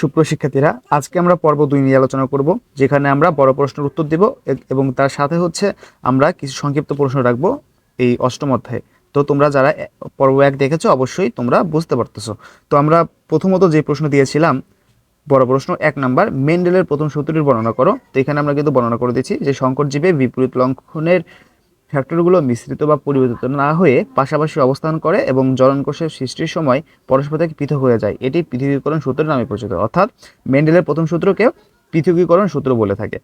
সুপ্রিয় শিক্ষার্থীরা, আজকে আমরা পর্ব দুই নিয়ে আলোচনা করব, যেখানে আমরা বড় প্রশ্নের উত্তর দেব এবং তার সাথে হচ্ছে আমরা কিছু সংক্ষিপ্ত প্রশ্ন রাখব এই অষ্টম অধ্যায়ে। তো তোমরা যারা পর্ব এক দেখেছ, অবশ্যই তোমরা বুঝতে পারতেছো। তো আমরা প্রথমত যে প্রশ্ন দিয়েছিলাম, বড় প্রশ্ন এক নাম্বার, মেন্ডেলের প্রথম সূত্রটির বর্ণনা করো। তো এখানে আমরা কিন্তু বর্ণনা করে দিচ্ছি যে সংকট জীবে বিপরীত লক্ষণের ফ্যাক্টরগুলো মিশ্রিত বা পরিবর্তিত না হয়ে পাশাপাশি অবস্থান করে এবং জলনকোষের সৃষ্টির সময় পরস্পর থেকে পৃথক হয়ে যায়। এটি পৃথকীকরণ সূত্র নামে পরিচিত। অর্থাৎ মেন্ডেলের প্রথম সূত্রকে পৃথকীকরণ সূত্র বলে থাকে।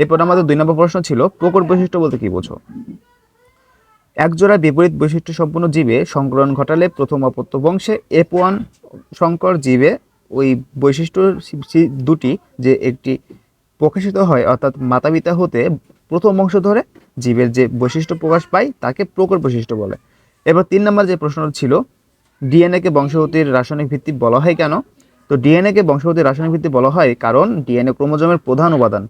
এরপর আমাদের দুই নম্বর প্রশ্ন ছিল, প্রকট বৈশিষ্ট্য বলতে কি বোঝো? একজোড়া বিপরীত বৈশিষ্ট্য সম্পন্ন জীবে সংকরণ ঘটালে প্রথম অপত্য বংশে এফ ওয়ান সংকর জীবে ওই বৈশিষ্ট্য দুটি যে একটি প্রকাশিত হয়, অর্থাৎ মাতাপিতা হতে প্রথম বংশ ধরে জীবের যে বৈশিষ্ট্য প্রকাশ পায় তাকে প্রকট বৈশিষ্ট্য বলে। এবার তিন নম্বর যে প্রশ্ন ছিল ডিএনএকে বংশগতির রাসায়নিক ভিত্তি বলা হয় কেন? তো ডিএনএকে বংশগতির রাসায়নিক ভিত্তি বলা হয় কারণ ডিএনএ ক্রোমোজোমের প্রধান উপাদান।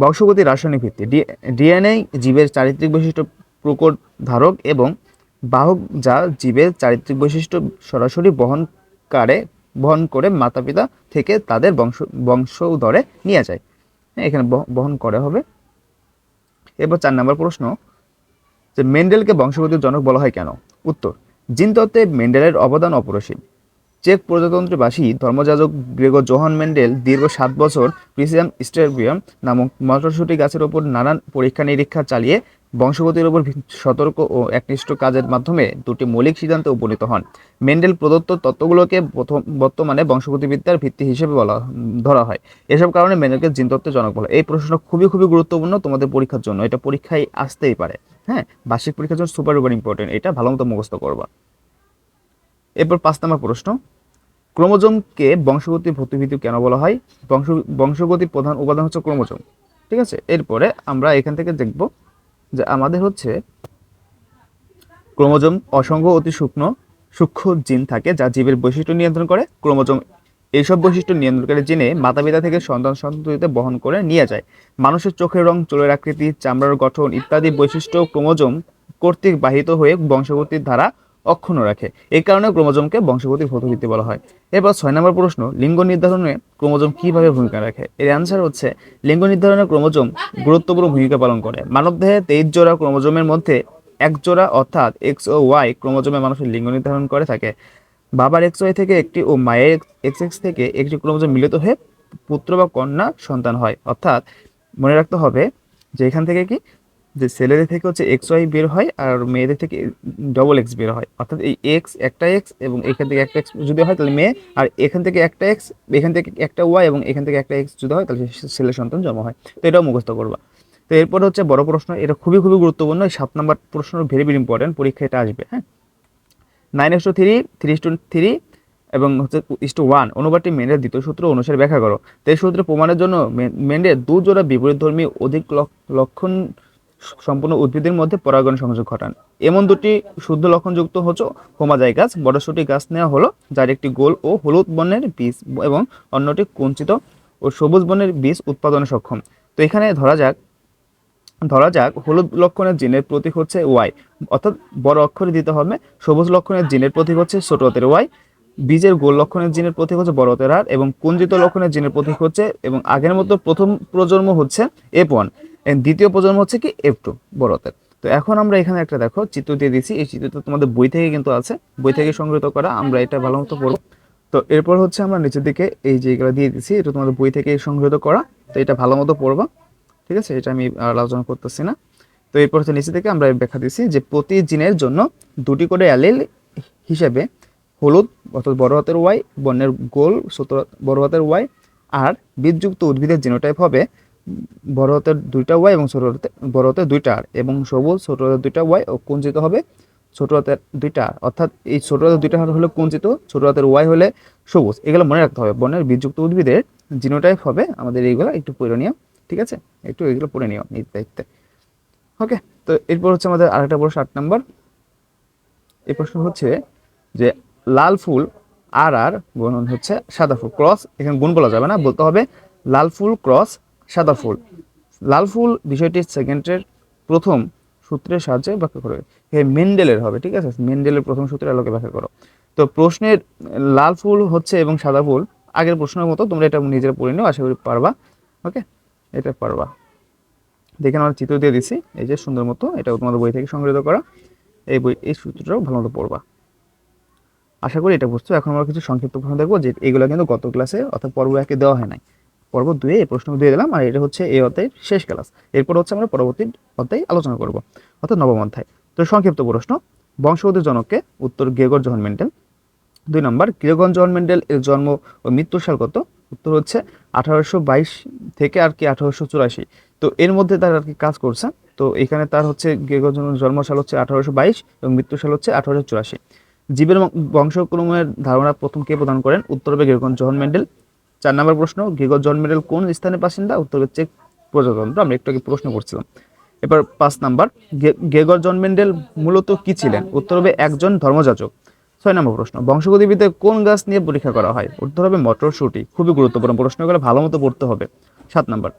বংশগতির রাসায়নিক ভিত্তি ডিএনএ জীবের চারিত্রিক বৈশিষ্ট্য প্রকট ধারক এবং বাহক যা জীবের চারিত্রিক বৈশিষ্ট্য সরাসরি বহন করে বহন করে মাতা পিতা থেকে তাদের বংশ বংশধরে নিয়ে যায়। হ্যাঁ, এখানে বহ- বহন করে হবে। এবার চার নম্বর প্রশ্ন, যে মেন্ডেলকে বংশগতির জনক বলা হয় কেন? উত্তর জিনতত্ত্বে মেন্ডেলের অবদান অপরসীম। চেক প্রজাতন্ত্রবাসী ধর্মযাজক গ্রেগর জোহান মেন্ডেল দীর্ঘ সাত বছর প্রিসিয়াম স্টেরবিয়াম নামক মটরশুটি গাছের ওপর নানান পরীক্ষা নিরীক্ষা চালিয়ে বংশগতির ওপর ভি- সতর্ক ও একনিষ্ঠ কাজের মাধ্যমে দুটি মৌলিক সিদ্ধান্তে উপনীত হন। মেন্ডেল প্রদত্ত তত্ত্বগুলোকে প্রথম বর্তমানে বংশগতিবিদ্যার ভিত্তি হিসেবে বলা, ধরা হয়। এসব কারণে মেন্ডেলকে জিনতত্ত্বের জনক বলে। এই প্রশ্ন খুবই খুবই গুরুত্বপূর্ণ তোমাদের পরীক্ষার জন্য। এটা পরীক্ষায় আসতেই পারে। হ্যাঁ বার্ষিক পরীক্ষার জন্য সুপার সুপার ইম্পর্টেন্ট এটা ভালো মতো মুখস্থ করবা। এরপর পাঁচ নম্বর প্রশ্ন। ক্রোমোজোমকে বংশগতির ভর্তিভিত্তি কেন বলা হয়? বংশ বংশগতির প্রধান উপাদান হচ্ছে ক্রোমোজোম। ঠিক আছে? এরপরে আমরা এখান থেকে দেখব যে আমাদের হচ্ছে ক্রোমোজোম অসংখ্য অতি শুকনো সূক্ষ্ম জিন থাকে যা জীবের বৈশিষ্ট্য নিয়ন্ত্রণ করে। ক্রোমোজোম এইসব বৈশিষ্ট্য নিয়ন্ত্রণকারী জিনে মাতাপিতা থেকে সন্তান সন্ততিতে বহন করে নিয়ে যায়। মানুষের চোখের রং, চুলের আকৃতি, চামড়ার গঠন ইত্যাদি বৈশিষ্ট্য ক্রোমোজোম কর্তৃক বাহিত হয়ে বংশগতির ধারা অক্ষুণ্ণ রাখে। এই কারণে ক্রোমোজোমকে বংশগতির ভৌতভিত্তি বলা হয়। এরপর ছয় নম্বর প্রশ্ন, লিঙ্গ নির্ধারণে ক্রোমোজোম কীভাবে ভূমিকা রাখে? এর অ্যান্সার হচ্ছে, লিঙ্গ নির্ধারণে ক্রোমোজোম গুরুত্বপূর্ণ ভূমিকা পালন করে। মানবদেহে তেইশ জোড়া ক্রোমোজোমের মধ্যে এক জোড়া, অর্থাৎ এক্স ও ওয়াই ক্রোমোজোমে মানুষের লিঙ্গ নির্ধারণ করে থাকে। বাবার এক্স ওয়াই থেকে একটি ও মায়ের এক্স এক্স থেকে একটি ক্রোমোজোম মিলিত হয়ে পুত্র বা কন্যা সন্তান হয়। অর্থাৎ মনে রাখতে হবে যে এখান থেকে কি যে ছেলেদের থেকে হচ্ছে এক্স ওয়াই বের হয় আর মেয়েদের থেকে ডবল এক্স বের হয়। অর্থাৎ এই এক্স একটা এক্স এবং এখান থেকে একটা এক্স যদি হয় তাহলে মেয়ে, আর এখান থেকে একটা এক্স এখান থেকে একটা ওয়াই এবং এখান থেকে একটা এক্স যদি হয় তাহলে ছেলে সন্তান জমা হয়। তো এটাও মুখস্থ করবা। তো এরপর হচ্ছে বড় প্রশ্ন, এটা খুবই খুবই গুরুত্বপূর্ণ, এই সাত নম্বর প্রশ্ন ভেরি ভেরি ইম্পর্টেন্ট পরীক্ষা এটা আসবে হ্যাঁ? Nine S two three three two three এবং হচ্ছে ইস টু ওয়ান অনুবাদটি মেন্ডের দ্বিতীয় সূত্র অনুসারে ব্যাখ্যা করো। তো এই সূত্রে প্রমাণের জন্য মে- মেন্ডের দু জোড়া বিপরীতধর্মী অধিক লক- লক্ষণ সম্পূর্ণ উদ্ভিদের মধ্যে পরাগণ সংযোগ ঘটান। এমন দুটি শুদ্ধ লক্ষণযুক্ত হচ্ছে হোমাজাই গাছ বড়শটি গাছ নেওয়া হলো, যার একটি গোল ও হলুদ বর্ণের বীজ এবং অন্যটি কুঞ্চিত ও সবুজ বর্ণের বীজ উৎপাদনে সক্ষম। তো এখানে ধরা যাক ধরা যাক হলুদ লক্ষণের জিনের প্রতীক হচ্ছে ওয়াই। অর্থাৎ বড় অক্ষরে দিতে হবে, সবুজ লক্ষণের জিনের প্রতীক হচ্ছে ছোট হাতের ওয়াই, বীজের গোল লক্ষণের জিনের প্রতীক হচ্ছে বড় হাতের আর এবং কুঞ্জিত লক্ষণের জিনের প্রতীক হচ্ছে, এবং আগের মতো প্রথম প্রজন্ম হচ্ছে এফ ওয়ান দ্বিতীয় প্রজন্ম হচ্ছে কি এফ টু বড় হাতের। তো এখন আমরা এখানে একটা দেখো চিত্র দিয়ে দিচ্ছি এই চিত্রটা তোমাদের বই থেকে কিন্তু আছে। বই থেকে সংগৃহীত করা। আমরা এটা ভালো মতো পড়ব। তো এরপর হচ্ছে আমরা নিচের দিকে এই যে এগুলো দিয়ে দিচ্ছি এটা তোমাদের বই থেকে সংগৃহীত করা। তো এটা ভালো মতো পড়বা। ঠিক আছে? এটা আমি আলোচনা করতেছি না। তো এরপর হচ্ছে নিচে থেকে আমরা ব্যাখ্যা দিচ্ছি যে প্রতি জিনের জন্য দুটি করে অ্যালেল হিসেবে হলুদ অর্থাৎ বড় হাতের ওয়াই বর্ণের গোল ছোট বড় হাতের ওয়াই আর বীজযুক্ত উদ্ভিদের জিনোটাইপ হবে বড় হাতের দুইটা ওয়াই এবং ছোট হাতে বড় হাতের দুইটা আর, এবং সবুজ ছোট হাতের দুইটা ওয়াই ও কুঞ্চিত হবে ছোট হাতের দুইটা আর। অর্থাৎ এই ছোট হাতের দুইটা হাত হলে কুঞ্চিত, ছোট হাতের ওয়াই হলে সবুজ। এগুলো মনে রাখতে হবে। বনের বীজযুক্ত উদ্ভিদের জিনোটাইপ হবে আমাদের এইগুলো, একটু পূরণীয় ঠিক আছে? একটু এগুলো পড়ে নিও নিজ দায়িত্বে ওকে, তো এরপর হচ্ছে আমাদের আরেকটা প্রশ্ন, আট নম্বর। এই প্রশ্ন হচ্ছে যে, লাল ফুল আর আর গুণন হচ্ছে সাদা ফুল। ক্রস এখানে গুণ বলা যাবে না, বলতে হবে লাল ফুল ক্রস সাদা ফুল। লাল ফুল বিষয়টি সেকেন্ডের প্রথম সূত্রের সাহায্যে ব্যাখ্যা করবে এখানে মেন্ডেলের হবে, ঠিক আছে? মেন্ডেলের প্রথম সূত্রের আলোকে ব্যাখ্যা করো। তো প্রশ্নের, লাল ফুল হচ্ছে এবং সাদা ফুল, আগের প্রশ্নের মতো তোমরা এটা নিজেরা পড়ে নিও, আশা করি পারবা। ওকে? এটা পারবা। দেখে আমরা চিত্র দিয়ে দিছি। এই যে সুন্দর মতো এটা তোমাদের বই থেকে সংগৃহীত করা। এই বই, এই সূত্রটাও ভালো মতো পড়বা। আশা করি এটা বুঝছ। এখন আমরা কিছু সংক্ষিপ্ত প্রশ্ন দেখব যে এগুলো কিন্তু গত ক্লাসে অর্থাৎ পর্ব একে দেওয়া হয় নাই। পর্ব দুয়ে এই প্রশ্ন দিয়ে দিলাম আর এটা হচ্ছে এই অধ্যায়ের শেষ ক্লাস। এরপর হচ্ছে আমরা পরবর্তী অধ্যায় আলোচনা করব, অর্থাৎ নবম অধ্যায়। তো সংক্ষিপ্ত প্রশ্ন, বংশগতির জনককে উত্তর গেগর জহন মেন্ডেল। দুই নম্বর গ্রেগন জন মেন্ডেল এর জন্ম ও মৃত্যুর সাল কত? উত্তর হচ্ছে আঠারোশো বাইশ থেকে আর কি আঠারোশো চুরাশি। তো এর মধ্যে তার আর কি কাজ করছে। তো এখানে তার হচ্ছে গ্রেগর জন জন্ম সাল হচ্ছে আঠারোশো বাইশ এবং মৃত্যু সাল হচ্ছে আঠারোশো চুরাশি। জীবের বংশক্রমের ধারণা প্রথম কে প্রদান করেন? উত্তর হবে গ্রেগন জহন মেন্ডেল। চার নম্বর প্রশ্ন গ্রেগর জন কোন স্থানের বাসিন্দা? উত্তর হচ্ছে প্রজাতন্ত্র। আমরা একটু আগে প্রশ্ন করছিলাম। এবার পাঁচ নাম্বার গেগর জন মেন্ডেল মূলত কি ছিলেন? উত্তর হবে একজন ধর্মযাজক। ছয় নম্বর প্রশ্ন বংশগতিবিদ্যায় কোন গাছ নিয়ে পরীক্ষা করা হয়? উত্তর হবে মটরশুঁটি। খুবই গুরুত্বপূর্ণ প্রশ্নগুলো ভালো মতো পড়তে হবে। সাত নম্বর,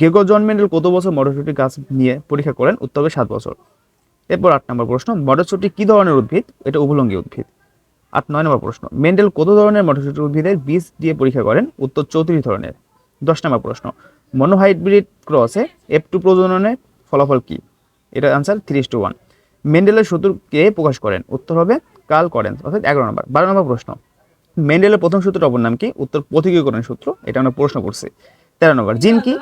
গেগর জন মেন্ডেল কত বছর মটরশুঁটি গাছ নিয়ে পরীক্ষা করেন? উত্তর হবে সাত বছর। এরপর আট নম্বর প্রশ্ন, মটরশুঁটি কি ধরনের উদ্ভিদ? এটা উভলঙ্গী উদ্ভিদ। আট, নয় নম্বর প্রশ্ন। মেন্ডেল কত ধরনের মটরশুঁটি উদ্ভিদের বীজ দিয়ে পরীক্ষা করেন? উত্তর, চৌত্রিশ ধরনের। দশ নম্বর প্রশ্ন, মনোহাইব্রিড ক্রসে এফ টু প্রজননের ফলাফল কি? এটা আনসার থ্রি টু ওয়ান মেন্ডেলের সূত্র কে প্রকাশ করেন? উত্তর হবে কাল করেন অর্থাৎ এগারো নম্বর। বারো নম্বর প্রশ্ন, মেন্ডেলের প্রথম সূত্রের অপর নাম কি? উত্তর পথিকীকরণ সূত্র এটা আমরা প্রশ্ন করছি। তেরো নম্বর, জিন কি?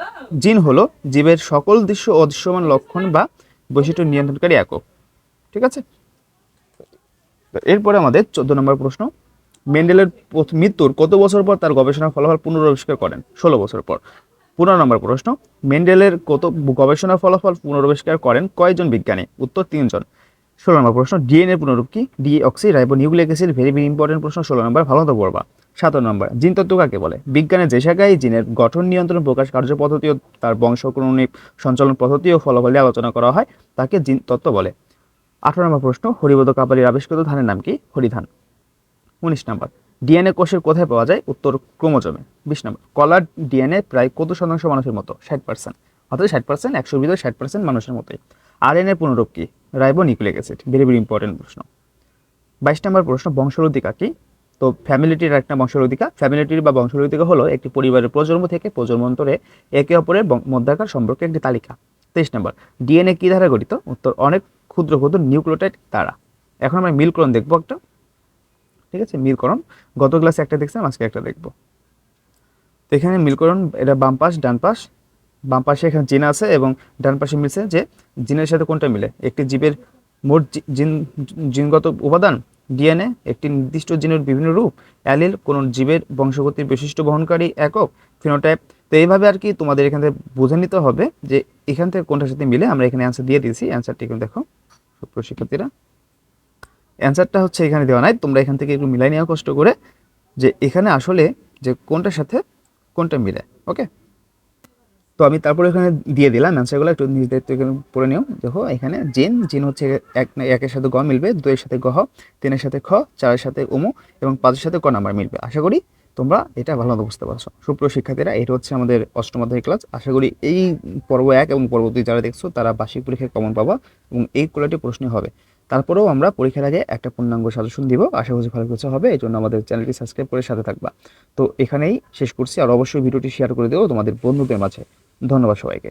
জিন হলো জীবের সকল দৃশ্য অদৃশ্যমান লক্ষণ বা বৈশিষ্ট্য নিয়ন্ত্রণকারী একক। ঠিক আছে? এরপরে আমাদের চোদ্দ নম্বর প্রশ্ন, মেন্ডেলের মৃত্যুর কত বছর পর তার গবেষণার ফলাফল পুনরাবিষ্কার করেন? ষোলো বছর পর। পনেরো নম্বর প্রশ্ন, মেন্ডেলের কত গবেষণা ফলাফল পুনরাবিষ্কার করেন? কয়জন বিজ্ঞানী? উত্তর, তিনজন। ষোলো নম্বর প্রশ্ন, ডিএনএ পুনরূপ কি? Oxy ribo nucleic acid very very important প্রশ্ন, ষোলো নম্বর, ভালো মতো পড়বা। সতেরো নম্বর, জিন তত্ত্ব কাকে বলে? বিজ্ঞানের যে শাখায় জিনের গঠন, নিয়ন্ত্রণ, প্রকাশ, কার্য পদ্ধতি ও তার বংশক্রমিক সঞ্চালন পদ্ধতি ও ফলাফল আলোচনা করা হয়, তাকে জিন তত্ত্ব বলে। আঠারো নম্বর প্রশ্ন হরিবোধ কাপালির আবিষ্কৃত ধানের নাম কি? হরিধান। উনিশ নম্বর, ডিএনএ কোষের কোথায় পাওয়া যায়? উত্তর, ক্রোমোজোমে। বিশ নম্বর, কলার ডিএনএ প্রায় কত শতাংশ মানুষের মতো? ষাট পার্সেন্ট অর্থাৎ ষাট পার্সেন্ট একশোর ভিতরে ষাট পার্সেন্ট মানুষের মতোই। আর এন এর পুনরূপ কি? Ribo nucleic acid very very important প্রশ্ন। বাইশ নম্বর প্রশ্ন বংশরুদিকা কি? তো ফ্যামিলিটির একটা বংশরুদিকা ফ্যামিলিটির বা বংশরুদিকা হলো একটি পরিবারের প্রজন্ম থেকে প্রজন্মান্তরে একে অপরের মধ্যাকার সম্পর্কে একটি তালিকা। তেইশ নম্বর, ডিএনএ কী দ্বারা গঠিত? উত্তর, অনেক ক্ষুদ্র ক্ষুদ্র নিউক্লিওটাইড তারা। এখন আমরা মিলকরণ দেখব একটা। ঠিক আছে? মিলকরণ। গত ক্লাসে একটা দেখছিলাম, আজকে একটা দেখব। তো এখানে মিলকরণ, এটা বাম পাশ, ডান পাশ। বাম পাশে এখানে জিন আছে এবং ডান পাশে মিলছে যে জিনের সাথে কোনটা মিলে? একটি জীবের মোট জিন, জিনগত উপাদান, ডিএনএ, একটি নির্দিষ্ট জিনের বিভিন্ন রূপ, অ্যালিল, কোন জীবের বংশগতির বৈশিষ্ট্য বহনকারী একক ফিনোটাইপ। তো এইভাবে আর কি তোমাদের এখান থেকে বুঝে নিতে হবে যে এখান থেকে কোনটার সাথে মিলে। আমরা এখানে অ্যান্সার দিয়ে দিয়েছি। অ্যান্সারটি কিন্তু দেখো। সুপ্র শিক্ষার্থীরা। অ্যান্সারটা হচ্ছে এখানে দেওয়া নাই। তোমরা এখান থেকে একটু মিলাই নেওয়া কষ্ট করে যে এখানে আসলে যে কোনটার সাথে কোনটা মিলে, ওকে? তো আমি তারপরে এখানে দিয়ে দিলাম অ্যান্সারগুলো একটু নিজ দায়িত্ব এখানে পড়ে নিও। দেখো, এখানে জিন জিন হচ্ছে এক একের সাথে গ মিলবে, দুইয়ের সাথে গহ তিনের সাথে খ, চারের সাথে উমু এবং পাঁচের সাথে ক নাম্বার মিলবে। আশা করি তোমরা এটা ভালোমতো বুঝতে পারছ। সুপ্রিয় শিক্ষার্থীরা, এটা হচ্ছে আমাদের অষ্টম অধ্যায় ক্লাস আশা করি এই পর্ব এক এবং পরবর্তী যারা দেখছ, তারা বার্ষিক পরীক্ষায় কমন পাবা এবং এই কোলাটি প্রশ্নই হবে। তারপরেও আমরা পরীক্ষার আগে একটা পূর্ণাঙ্গ সাজেশন দিব। আশা করছি ভালো কিছু হবে, এই জন্য আমাদের চ্যানেলটি সাবস্ক্রাইব করে সাথে থাকবা। তো এখানেই শেষ করছি, আর অবশ্যই ভিডিওটি শেয়ার করে দেবো তোমাদের বন্ধুদের মাঝে। ধন্যবাদ সবাইকে।